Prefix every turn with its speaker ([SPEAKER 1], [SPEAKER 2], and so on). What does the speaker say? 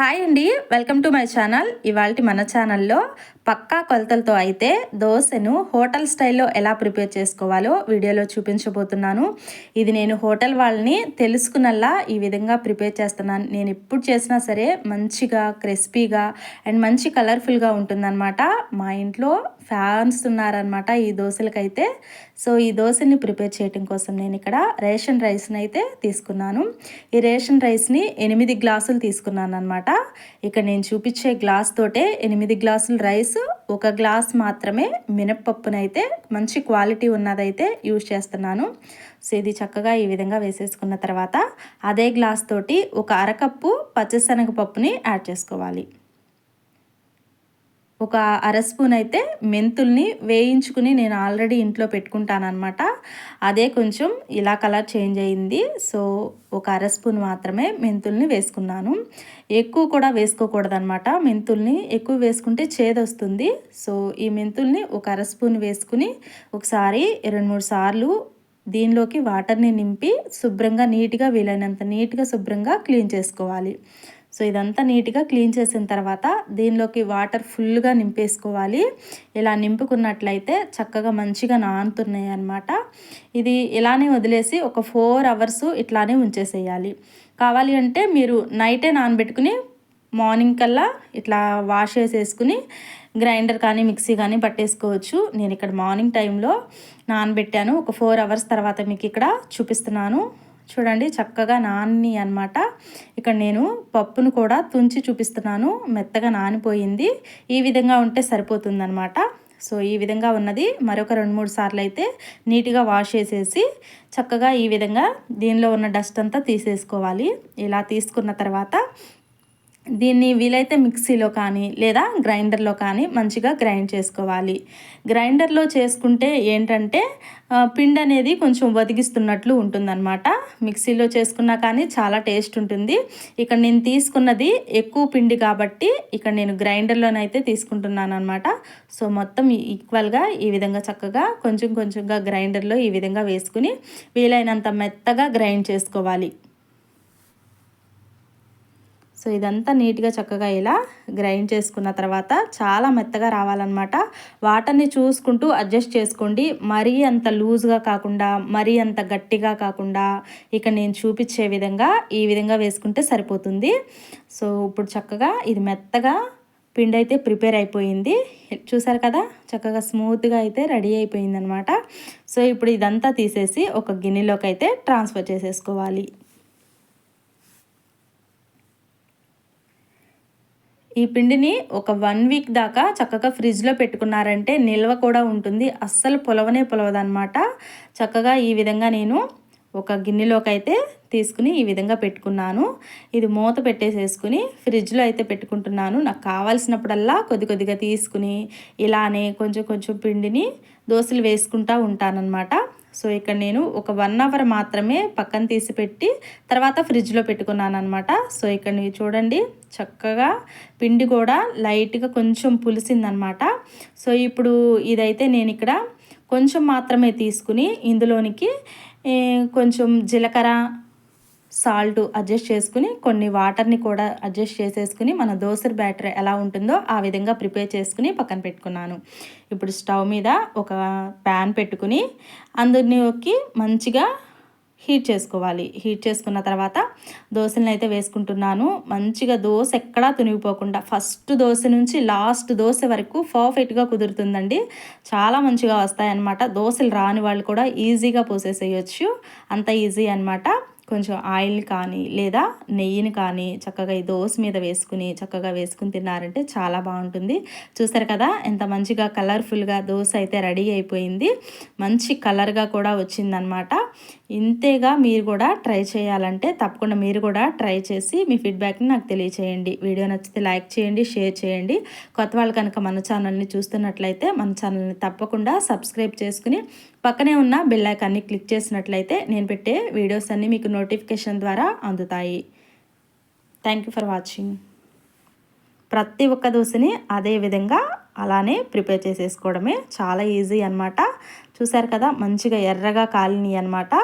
[SPEAKER 1] Hi అండి welcome to my channel. ఇవాళ మన ఛానల్లో పక్కా కొలతలతో అయితే దోశను హోటల్ స్టైల్లో ఎలా ప్రిపేర్ చేసుకోవాలో వీడియోలో చూపించబోతున్నాను. ఇది నేను హోటల్ వాళ్ళని తెలుసుకున్నల్లా ఈ విధంగా ప్రిపేర్ చేస్తున్నాను. నేను ఎప్పుడు చేసినా సరే మంచిగా క్రిస్పీగా అండ్ మంచి కలర్ఫుల్గా ఉంటుందన్నమాట. మా ఇంట్లో ఫ్యాన్స్ ఉన్నారనమాట ఈ దోశలకైతే. సో ఈ దోశని ప్రిపేర్ చేయడం కోసం నేను ఇక్కడ రేషన్ రైస్ని అయితే తీసుకున్నాను. ఈ రేషన్ రైస్ని ఎనిమిది గ్లాసులు తీసుకున్నాను అనమాట ఇక్కడ నేను చూపించే గ్లాస్ తోటే ఎనిమిది గ్లాసులు రైస్ ఒక గ్లాస్ మాత్రమే మినప్పప్పునైతే మంచి క్వాలిటీ ఉన్నదైతే యూజ్ చేస్తున్నాను. సో ఇది చక్కగా ఈ విధంగా వేసేసుకున్న తర్వాత అదే గ్లాస్ తోటి ఒక అరకప్పు పచ్చిశనగపప్పుని యాడ్ చేసుకోవాలి. ఒక అర స్పూన్ అయితే మెంతుల్ని వేయించుకుని నేను ఆల్రెడీ ఇంట్లో పెట్టుకుంటానమాట అదే కొంచెం ఇలా కలర్ చేంజ్ అయింది. సో ఒక అర స్పూన్ మాత్రమే మెంతుల్ని వేసుకున్నాను. ఎక్కువ కూడా వేసుకోకూడదనమాట మెంతుల్ని ఎక్కువ వేసుకుంటే చేదొస్తుంది. సో ఈ మెంతుల్ని ఒక అర స్పూన్ వేసుకుని ఒకసారి రెండు మూడు సార్లు దీనిలోకి వాటర్ని నింపి శుభ్రంగా నీట్గా వీలైనంత నీట్గా శుభ్రంగా క్లీన్ చేసుకోవాలి. సో ఇదంతా నీట్గా క్లీన్ చేసిన తర్వాత దీనిలోకి వాటర్ ఫుల్గా నింపేసుకోవాలి. ఇలా నింపుకున్నట్లయితే చక్కగా మంచిగా నానుతున్నాయి అన్నమాట. ఇది ఇలానే వదిలేసి ఒక ఫోర్ అవర్స్ ఇట్లానే ఉంచేసేయాలి. కావాలి అంటే మీరు నైటే నానబెట్టుకుని మార్నింగ్ కల్లా ఇట్లా వాష్ చేసేసుకుని గ్రైండర్ కానీ మిక్సీ కానీ పట్టేసుకోవచ్చు. నేను ఇక్కడ మార్నింగ్ టైంలో నానబెట్టాను. ఒక ఫోర్ అవర్స్ తర్వాత మీకు ఇక్కడ చూపిస్తున్నాను. చూడండి చక్కగా నాని అనమాట ఇక్కడ నేను పప్పును కూడా తుంచి చూపిస్తున్నాను. మెత్తగా నానిపోయింది. ఈ విధంగా ఉంటే సరిపోతుందనమాట సో ఈ విధంగా ఉన్నది. మరొక రెండు మూడు సార్లు అయితే నీట్గా వాష్ చేసేసి చక్కగా ఈ విధంగా దీనిలో ఉన్న డస్ట్ అంతా తీసేసుకోవాలి. ఇలా తీసుకున్న తర్వాత దీన్ని వీలైతే మిక్సీలో కానీ లేదా గ్రైండర్లో కానీ మంచిగా గ్రైండ్ చేసుకోవాలి. గ్రైండర్లో చేసుకుంటే ఏంటంటే పిండి అనేది కొంచెం వదిగిస్తున్నట్లు ఉంటుందన్నమాట. మిక్సీలో చేసుకున్నా కానీ చాలా టేస్ట్ ఉంటుంది. ఇక్కడ నేను తీసుకున్నది ఎక్కువ పిండి కాబట్టి ఇక్కడ నేను గ్రైండర్లోనైతే తీసుకుంటున్నాను అనమాట సో మొత్తం ఈక్వల్గా ఈ విధంగా చక్కగా కొంచెం కొంచెంగా గ్రైండర్లో ఈ విధంగా వేసుకుని వీలైనంత మెత్తగా గ్రైండ్ చేసుకోవాలి. సో ఇదంతా నీట్గా చక్కగా ఇలా గ్రైండ్ చేసుకున్న తర్వాత చాలా మెత్తగా రావాలన్నమాట. వాటర్ని చూసుకుంటూ అడ్జస్ట్ చేసుకోండి. మరీ అంత లూజ్గా కాకుండా మరీ అంత గట్టిగా కాకుండా ఇక నేను చూపించే విధంగా ఈ విధంగా వేసుకుంటే సరిపోతుంది. సో ఇప్పుడు చక్కగా ఇది మెత్తగా పిండి అయితే ప్రిపేర్ అయిపోయింది. చూసారు కదా? చక్కగా స్మూత్గా అయితే రెడీ అయిపోయిందనమాట సో ఇప్పుడు ఇదంతా తీసేసి ఒక గిన్నెలోకి అయితే ట్రాన్స్ఫర్ చేసేసుకోవాలి. ఈ పిండిని ఒక వన్ వీక్ దాకా చక్కగా ఫ్రిడ్జ్లో పెట్టుకున్నారంటే నిల్వ కూడా ఉంటుంది. అస్సలు పొలవనే పొలవదనమాట చక్కగా ఈ విధంగా నేను ఒక గిన్నెలోకి అయితే తీసుకుని ఈ విధంగా పెట్టుకున్నాను. ఇది మూత పెట్టేసేసుకుని ఫ్రిడ్జ్లో అయితే పెట్టుకుంటున్నాను. నాకు కావాల్సినప్పుడల్లా కొద్ది కొద్దిగా తీసుకుని ఇలానే కొంచెం కొంచెం పిండిని దోశలు వేసుకుంటూ ఉంటానన్నమాట. సో ఇక్కడ నేను ఒక వన్ అవర్ మాత్రమే పక్కన తీసి పెట్టి తర్వాత ఫ్రిడ్జ్లో పెట్టుకున్నాను అనమాట సో ఇక్కడ మీరు చూడండి చక్కగా పిండి కూడా లైట్గా కొంచెం పులిసిందనమాట సో ఇప్పుడు ఇదైతే నేను ఇక్కడ కొంచెం మాత్రమే తీసుకుని ఇందులోనికి కొంచెం జీలకర్ర సాల్ట్ అడ్జస్ట్ చేసుకుని కొన్ని వాటర్ని కూడా అడ్జస్ట్ చేసేసుకుని మన దోసరి బ్యాటర్ ఎలా ఉంటుందో ఆ విధంగా ప్రిపేర్ చేసుకుని పక్కన పెట్టుకున్నాను. ఇప్పుడు స్టవ్ మీద ఒక ప్యాన్ పెట్టుకుని అందులోకి మంచిగా హీట్ చేసుకోవాలి. హీట్ చేసుకున్న తర్వాత దోశలను అయితే వేసుకుంటున్నాను. మంచిగా దోశ ఎక్కడా తునిగిపోకుండా ఫస్ట్ దోశ నుంచి లాస్ట్ దోశ వరకు పర్ఫెక్ట్గా కుదురుతుందండి. చాలా మంచిగా వస్తాయన్నమాట. దోశలు రాని వాళ్ళు కూడా ఈజీగా పోసేసేయచ్చు. అంత ఈజీ అనమాట కొంచెం ఆయిల్ కానీ లేదా నెయ్యిని కానీ చక్కగా ఈ దోశ మీద వేసుకుని చక్కగా వేసుకుని తిన్నారంటే చాలా బాగుంటుంది. చూసారు కదా ఎంత మంచిగా కలర్ఫుల్గా దోశ అయితే రెడీ అయిపోయింది. మంచి కలర్గా కూడా వచ్చిందనమాట ఇంతేగా మీరు కూడా ట్రై చేయాలంటే తప్పకుండా మీరు కూడా ట్రై చేసి మీ ఫీడ్బ్యాక్ని నాకు తెలియచేయండి. వీడియో నచ్చితే లైక్ చేయండి షేర్ చేయండి. కొత్త వాళ్ళు కనుక మన ఛానల్ని చూస్తున్నట్లయితే మన ఛానల్ని తప్పకుండా సబ్స్క్రైబ్ చేసుకుని పక్కనే ఉన్న బెల్ క్లిక్ చేసినట్లయితే నేను పెట్టే వీడియోస్ అన్నీ మీకు నోటిఫికేషన్ ద్వారా అందుతాయి. థ్యాంక్ యూ ఫర్ వాచింగ్ ప్రతి ఒక్క దోశని అదే విధంగా అలానే ప్రిపేర్ చేసేసుకోవడమే చాలా ఈజీ అనమాట చూసారు కదా మంచిగా ఎర్రగా కాలినాయి అనమాట